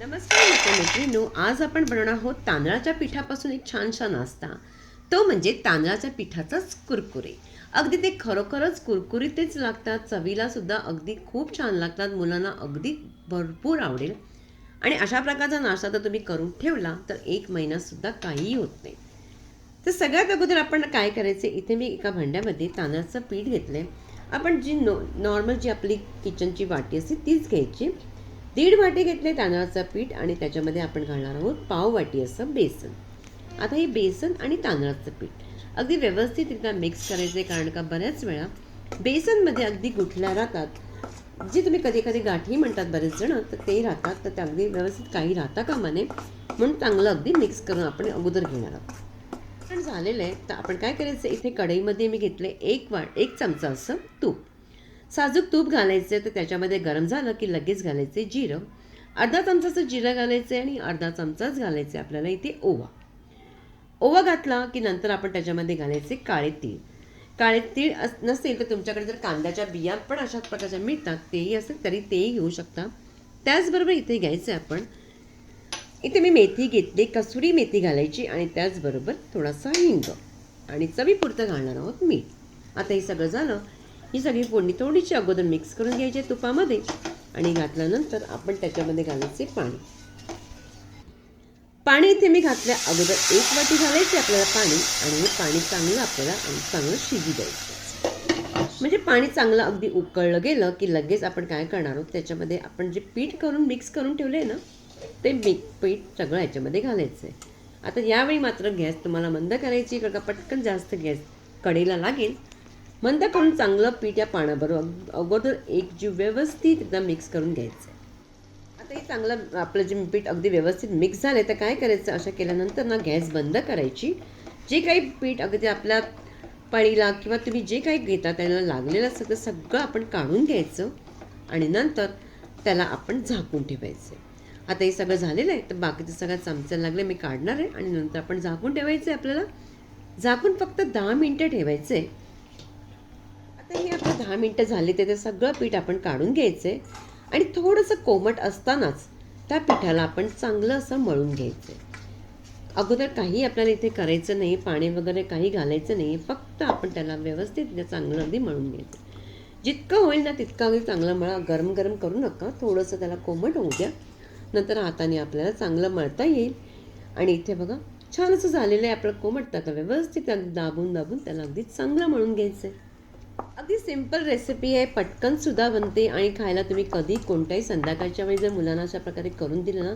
नमस्कार मित्रमैत्रिणींनो आज आपण बनवणार आहोत तांदळाच्या पिठापासून एक छानशा नाश्ता. तो म्हणजे तांदळाच्या पिठाचाच कुरकुरे. अगदी ते खरोखरच कुरकुरीतेच लागतात. चवीला सुद्धा अगदी खूप छान लागतात. मुलांना अगदी भरपूर आवडेल. आणि अशा प्रकारचा नाश्ता जर तुम्ही करून ठेवला तर एक महिनासुद्धा काहीही होत नाही. तर सगळ्यात अगोदर आपण काय करायचे? इथे मी एका भांड्यामध्ये तांदळाचं पीठ घेतलं आहे आपण जी नो नॉर्मल जी आपली किचनची वाटी असते तीच घ्यायची. दीड वाटी घेतले तांदळाचं पीठ आणि त्याच्यामध्ये आपण घालणार आहोत पाव वाटी असं बेसन. आता हे बेसन आणि तांदळाचं पीठ. अगदी व्यवस्थितरित्या मिक्स करायचे कारण का बऱ्याच वेळा बेसनमध्ये अगदी गुठल्या राहतात. जे तुम्ही कधी कधी गाठी म्हणतात बरेच जण तर ते राहतात. तर ते अगदी व्यवस्थित काही राहता कामा नये. म्हणून चांगलं अगदी मिक्स करून आपण अगोदर घेणार आहोत. पण झालेलं आहे. तर आपण काय करायचं? इथे कढईमध्ये मी घेतले एक वाट एक चमचा असं तूप. साजूक तूप घालायचं तर त्याच्यामध्ये गरम झालं की लगेच घालायचे जिरं. अर्धा चमचाचं जिरं घालायचं आणि अर्धा चमचाच घालायचे आपल्याला इथे ओवा. ओवा घातला की नंतर आपण त्याच्यामध्ये घालायचे काळे तीळ. काळे तीळ अस नसेल तर तुमच्याकडे जर कांद्याच्या बिया पण अशाच प्रकारच्या मिळतात तेही असेल तरी तेही घेऊ शकता. त्याचबरोबर इथे घ्यायचं आपण इथे मी मेथी घेतली कसुरी मेथी घालायची आणि त्याचबरोबर थोडासा हिंग. आणि चवीपुरतं घालणार आहोत मीठ. आता हे सगळं झालं ही सगळी फोडणी थोडीशी अगोदर मिक्स करून घ्यायची तुपामध्ये आणि घातल्यानंतर आपण त्याच्यामध्ये घालायचे पाणी. पाणी इथे मी घातल्या अगोदर एक वाटी घालायचे आपल्याला पाणी आणि हे पाणी चांगलं आपल्याला चांगलं शिजू द्यायचं. म्हणजे पाणी चांगलं अगदी उकळलं गेलं की लगेच आपण काय करणार आहोत त्याच्यामध्ये आपण जे पीठ करून मिक्स करून ठेवले आहे ना ते मिक पीठ सगळं याच्यामध्ये घालायचं आहे. आता यावेळी मात्र गॅस तुम्हाला मंद करायची कारण का पटकन जास्त गॅस कडेला लागेल. मंद करून चांगलं पीठ या पाण्याबरोबर अगोदर एक जीव व्यवस्थित एकदा मिक्स करून घ्यायचं. आहे आता हे चांगलं आपलं जे पीठ अगदी व्यवस्थित मिक्स झालं तर काय करायचं? अशा केल्यानंतर ना गॅस बंद करायची. जे काही पीठ अगदी आपल्या पळीला किंवा तुम्ही जे काही घेता त्याला लागलेलं असतं ते सगळं आपण काढून घ्यायचं आणि नंतर त्याला आपण झाकून ठेवायचं. आता हे सगळं झालेलं आहे तर बाकीचं सगळं चमच्याला लागले मी काढणार आहे आणि नंतर आपण झाकून ठेवायचं आहे आपल्याला. झाकून फक्त दहा मिनटं ठेवायचं आहे आता हे आपलं दहा मिनटं झाली ते सगळं पीठ आपण काढून घ्यायचं आहे आणि थोडंसं कोमट असतानाच त्या पिठाला आपण चांगलं असं मळून घ्यायचं आहे अगोदर काही आपल्याला इथे करायचं नाही पाणी वगैरे काही घालायचं नाही फक्त आपण त्याला व्यवस्थित चांगलं अगदी मळून घ्यायचं. जितकं होईल ना तितकं अगदी चांगलं मळा गरम गरम करू नका थोडंसं त्याला कोमट होऊ द्या. नंतर हाताने आपल्याला चांगलं मळता येईल. आणि इथे बघा छान असं झालेलं आहे आपलं कोमट आता व्यवस्थित दाबून दाबून त्याला अगदी चांगलं मळून घ्यायचं आहे अगदी सिंपल रेसिपी आहे. पटकन सुद्धा बनते आणि खायला तुम्ही कधी कोणत्याही संध्याकाळच्या वेळी जर मुलांना अशा प्रकारे करून दिलं ना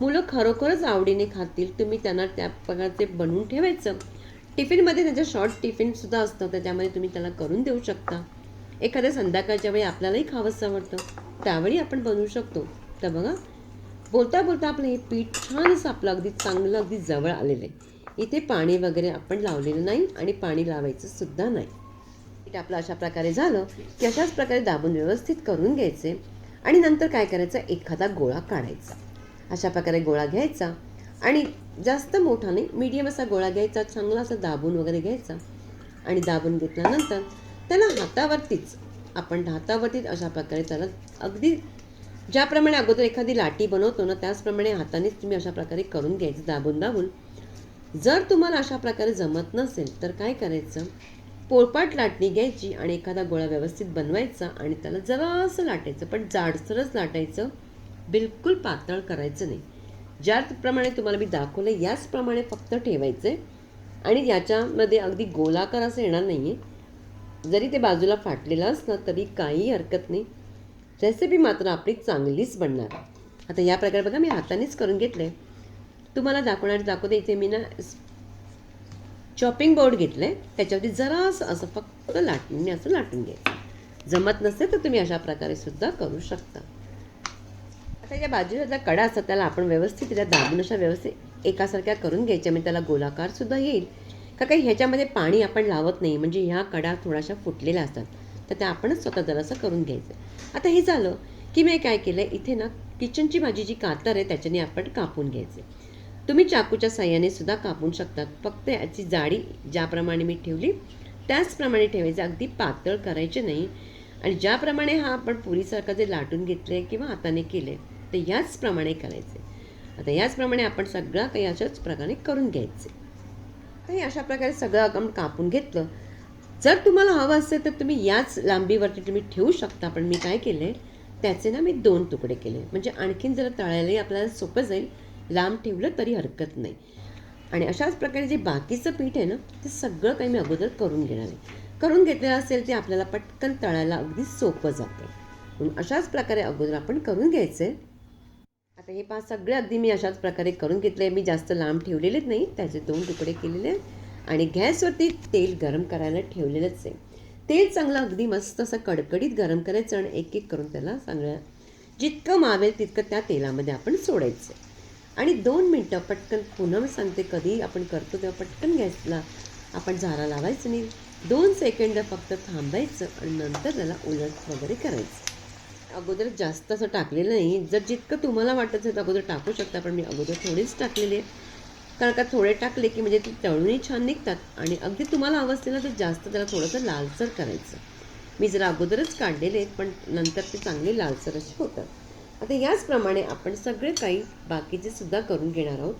मुलं खरोखरच आवडीने खातील. तुम्ही त्यांना त्या प्रकारचे बनवून ठेवायचं. टिफिनमध्ये त्यांचं शॉर्ट टिफिनसुद्धा असतं. तर त्यामध्ये तुम्ही त्याला करून देऊ शकता. एखाद्या संध्याकाळच्या वेळी आपल्यालाही खावंसं आवडतं. त्यावेळी आपण बनवू शकतो. तर बघा बोलता बोलता आपलं हे पीठ छान असं आपलं अगदी चांगलं अगदी जवळ आलेलं आहे. इथे पाणी वगैरे आपण लावलेलं नाही आणि पाणी लावायचं सुद्धा नाही. पीठ आपलं अशा प्रकारे झालं की अशाच प्रकारे दाबून व्यवस्थित करून घ्यायचे आणि नंतर काय करायचं? एखादा गोळा काढायचा. अशा प्रकारे गोळा घ्यायचा आणि जास्त मोठा नाही मीडियम असा गोळा घ्यायचा चांगला असा दाबून वगैरे घ्यायचा आणि दाबून घेतल्यानंतर त्याला हातावरतीच आपण हातावरतीच अशा प्रकारे त्याला अगदी ज्याप्रमाणे अगोदर एखादी लाटी बनवतो ना त्याचप्रमाणे हातानेच तुम्ही अशा प्रकारे करून घ्यायचं दाबून दाबून जर तुम्हाला अशा प्रकारे जमत नसेल तर काय करायचं? पोळपाट लाटणी घ्यायची आणि एखादा गोळा व्यवस्थित बनवायचा आणि त्याला जरासं लाटायचं पण जाडसरच लाटायचं बिलकुल पातळ करायचं नाही. ज्याप्रमाणे तुम्हाला मी दाखवलं याचप्रमाणे फक्त ठेवायचं आहे आणि याच्यामध्ये अगदी गोलाकार असं येणार नाही आहे जरी ते बाजूला फाटलेलं असलं तरी काही हरकत नाही. रेसिपी मात्र आपली चांगलीच बनणार. आता या प्रकारे बघा मी हातानेच करून घेतलं आहे तुम्हाला दाखवणार दाखवते इथे मी ना चॉपिंग बोर्ड घेतलं आहे त्याच्यावरती जरासं असं फक्त लाटून असं लाटून घ्यायचं. जमत नसेल तर तुम्ही अशा प्रकारे सुद्धा करू शकता. आता या बाजूला ज्या कडा असतात त्याला आपण व्यवस्थित त्या दाबून अशा व्यवस्थित एकासारख्या करून घ्यायच्या म्हणजे त्याला गोलाकार सुद्धा येईल. का काही ह्याच्यामध्ये पाणी आपण लावत नाही म्हणजे ह्या कडा थोड्याशा फुटलेल्या असतात. तर त्या आपणच स्वतः जरासं करून घ्यायचं. आता हे झालं की मी काय केलं इथे ना किचनची माझी जी कातर आहे त्याच्याने आपण कापून घ्यायचे. तुम्ही चाकूच्या साह्याने सुद्धा कापून शकतात. फक्त याची जाडी ज्याप्रमाणे मी ठेवली त्याचप्रमाणे ठेवायचं. अगदी पातळ करायचे नाही. आणि ज्याप्रमाणे हा आपण पुरीसारखं जे लाटून घेतले किंवा हाताने केले ते याचप्रमाणे करायचे. आता याचप्रमाणे आपण सगळं काही अशाच प्रकारे करून घ्यायचे. तर हे अशा प्रकारे सगळं आपण कापून घेतलं. जर तुम्हाला हवं असेल तर तुम्ही याच लांबीवरती तुम्ही ठेवू शकता. पण मी काय केलं त्याचे ना मी दोन तुकडे केले. म्हणजे आणखीन जरा तळायलाही आपल्याला सोपं जाईल. लांब ठेवलं तरी हरकत नाही. आणि अशाच प्रकारे जे बाकीचं पीठ आहे ना ते सगळं काही मी अगोदर करून घेणार आहे. करून घेतलेलं असेल ते आपल्याला पटकन तळायला अगदी सोपं जातं. म्हणून अशाच प्रकारे अगोदर आपण करून घ्यायचं आहे आता हे पाच सगळे अगदी मी अशाच प्रकारे करून घेतले मी जास्त लांब ठेवलेलेच नाही त्याचे दोन तुकडे केलेले आहेत. आणि गॅसवरती तेल गरम करायला ठेवलेलंच आहे. तेल चांगलं अगदी मस्त असं कडकडीत गरम करायचं आणि एक एक करून त्याला चांगलं जितकं मावेल तितकं त्या तेलामध्ये आपण सोडायचं आहे. आणि दोन मिनटं पटकन पुन्हा मी सांगते कधी आपण करतो तेव्हा पटकन गॅसला आपण झारा लावायचं नाही. दोन सेकंड फक्त थांबायचं आणि नंतर त्याला उलट वगैरे करायचं. अगोदर जास्त असं टाकलेलं नाही. जर जितकं तुम्हाला वाटत असेल तर अगोदर टाकू शकता पण मी अगोदर थोडीच टाकलेली आहे. कारण का थोडे टाकले की म्हणजे ते तळूनही छान निघतात आणि अगदी तुम्हाला अवस्थेला ना तर जास्त त्याला थोडंसं लालसर करायचं. मी जरा अगोदरच काढलेले आहेत पण नंतर ते चांगले लालसर असे होतात. आता याचप्रमाणे आपण सगळे काही बाकीचे सुद्धा करून घेणार आहोत.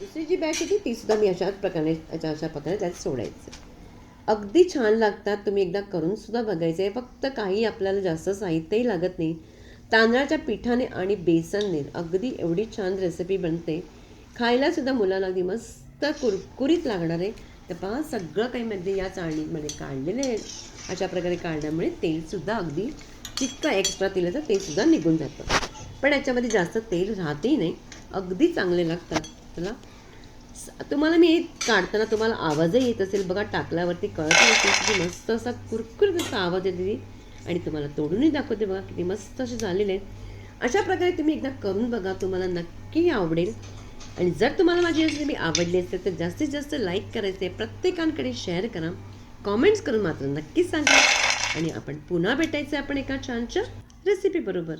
दुसरी जी बॅच होती ती सुद्धा मी अशाच प्रकारे अशा अशा प्रकारे त्यात सोडायचं. अगदी छान लागतात तुम्ही एकदा करून सुद्धा बघायचं. आहे फक्त काही आपल्याला जास्त साहित्यही लागत नाही. तांदळाच्या पिठाने आणि बेसनने अगदी एवढी छान रेसिपी बनते. खायला सुद्धा मुलांना अगदी मस्त कुरकुरीत लागणार आहे. तर पहा सगळं काही मध्ये या चाळणीमध्ये काढलेलं आहे. अशा प्रकारे काढल्यामुळे तेलसुद्धा अगदी जितकं एक्स्ट्रा तेल येतं ते सुद्धा निघून जातं. पण याच्यामध्ये जास्त तेल राहतही नाही. अगदी चांगले लागतात. त्याला तुम्हाला मी काढताना तुम्हाला आवाजही येत असेल. बघा टाकल्यावरती कळत किती मस्त असा कुरकुर असा आवाज येते ती आणि तुम्हाला तोडूनही दाखवते बघा किती मस्त असे झालेले आहेत. अशा प्रकारे तुम्ही एकदा करून बघा. तुम्हाला नक्की आवडेल. आणि जर तुम्हाला माझी रेसिपी आवडली असेल तर जास्तीत जास्त लाईक करायचे प्रत्येकांकडे शेअर करा. कॉमेंट्स करून मात्र नक्कीच सांगा. आणि आपण पुन्हा भेटायचं आपण एका छानच्या रेसिपी बरोबर.